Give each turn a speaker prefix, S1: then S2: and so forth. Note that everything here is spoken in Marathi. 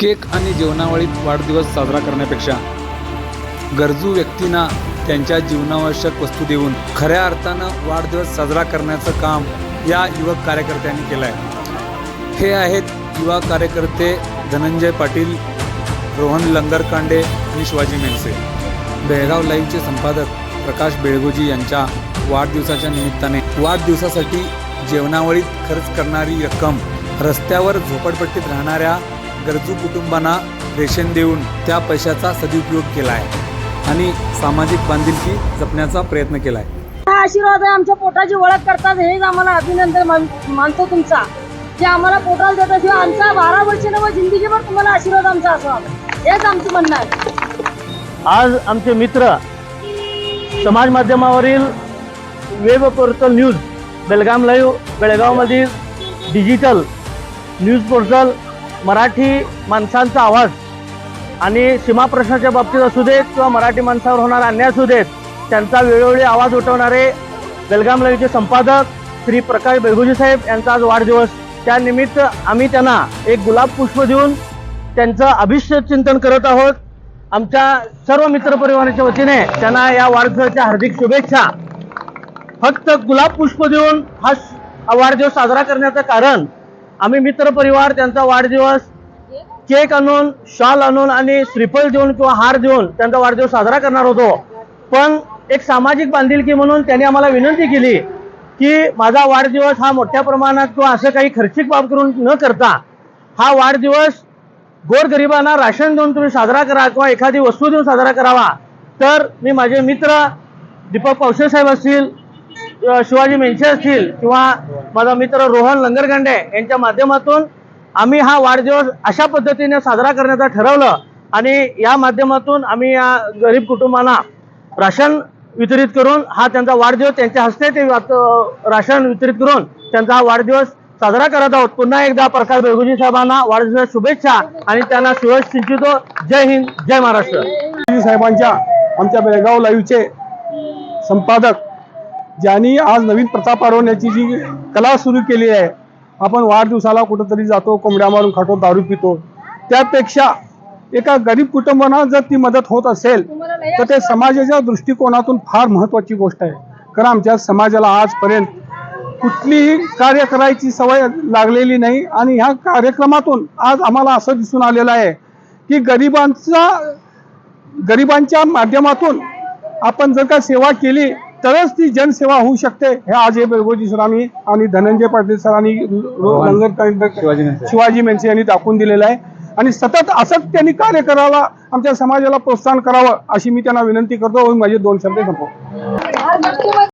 S1: केक आणि जेवणावळीत वाढदिवस साजरा करण्यापेक्षा गरजू व्यक्तींना त्यांच्या जीवनावश्यक वस्तू देऊन खऱ्या अर्थानं वाढदिवस साजरा करण्याचं काम या युवक कार्यकर्त्यांनी केलं आहे हे आहेत युवा कार्यकर्ते धनंजय पाटील रोहन लंगरकांडे आणि शिवाजी मेनसे. बेळगाव लाईव्हचे संपादक प्रकाश बेळगोजी यांच्या वाढदिवसाच्या निमित्ताने. वाढदिवसासाठी जेवणावळीत खर्च करणारी रक्कम रस्त्यावर झोपडपट्टीत राहणाऱ्या गरजू कुटुंबांना रेशन देऊन त्या पैशाचा सदुपयोग केला आहे आणि सामाजिक बांधिलकी जपण्याचा प्रयत्न केला आहे
S2: हा आशीर्वाद आहे आमच्या पोटाची ओळख करतात हेच आम्हाला अभिनंदन मान- मानतो तुमचा. जे आम्हाला पोटाला देतात किंवा आमचा बारा वर्ष नव जिंदगीभर तुम्हाला आशीर्वाद आमचा असावा. हेच आमचं म्हणणं आहे.
S3: आज आमचे मित्र समाज माध्यमावरील web portal news Belgaum live बेळगावमधील digital news portal Marathi माणसांचा आवाज आणि सीमा प्रश्नाच्या बाबतीत असू देत किंवा मराठी माणसावर होणारा अन्याय असू देत त्यांचा वेळोवेळी आवाज उठवणारे बेलगाम लाईव्हचे संपादक श्री प्रकाश बेगुजी साहेब यांचा आज वाढदिवस. त्यानिमित्त आम्ही त्यांना एक गुलाब पुष्प देऊन त्यांचं अभिष्य चिंतन करत आहोत. आमच्या सर्व मित्रपरिवाराच्या वतीने त्यांना या वाढदिवसाच्या हार्दिक शुभेच्छा. फक्त गुलाब पुष्प देऊन हा वाढदिवस साजरा करण्याचं कारण आम्ही मित्रपरिवार त्यांचा वाढदिवस केक आणून शॉल आणून आणि श्रीफल देऊन किंवा हार देऊन त्यांचा वाढदिवस साजरा करणार होतो. पण एक सामाजिक बांधिलकी म्हणून त्यांनी आम्हाला विनंती केली की माझा वाढदिवस हा मोठ्या प्रमाणात किंवा असं काही खर्चिक बाब करून न करता हा वाढदिवस गोरगरिबांना राशन देऊन तुम्ही साजरा करा किंवा एखादी वस्तू देऊन साजरा करावा. तर मी माझे मित्र दीपक पावसे साहेब असतील शिवाजी मेंचे असतील किंवा माझा मित्र रोहन लंगरगंडे यांच्या माध्यमातून आम्ही हा वाढदिवस अशा पद्धतीने साजरा करण्याचं ठरवलं आणि या माध्यमातून आम्ही या गरीब कुटुंबांना राशन वितरित करून हा त्यांचा वाढदिवस त्यांच्या हस्ते ते वात- राशन वितरित करून त्यांचा हा वाढदिवस साजरा करत आहोत. पुन्हा एकदा प्रकाश बेगुजी साहेबांना वाढदिवसाच्या शुभेच्छा आणि त्यांना सुरज सिंचितो जय हिंद जय महाराष्ट्र.
S4: साहेबांच्या आमच्या बेळगाव लाईव्हचे संपादक ज्यांनी आज नवीन प्रथा पारवण्याची जी कला सुरू केली आहे आपण वाढदिवसाला कुठंतरी जातो कोंबड्या मारून खातो दारू पितो. त्यापेक्षा एका गरीब कुटुंबांना जर ती मदत होत असेल तर ते समाजाच्या दृष्टिकोनातून फार महत्वाची गोष्ट आहे. कारण आमच्या समाजाला आजपर्यंत कुठलीही कार्य करायची सवय लागलेली नाही आणि ह्या कार्यक्रमातून आज आम्हाला असं दिसून आलेलं आहे की गरिबांचा गरिबांच्या माध्यमातून आपण जर का सेवा केली तरच ती जनसेवा होऊ शकते हे आज हे बेळगोजी सरांनी आणि धनंजय पाटील सरांनी
S1: शिवाजी मेनसे.
S4: यांनी दाखवून दिलेलं आहे. आणि सतत असंच त्यांनी कार्य करायला आमच्या समाजाला प्रोत्साहन करावं अशी मी त्यांना विनंती करतो. माझे दोन शब्द संपवतो.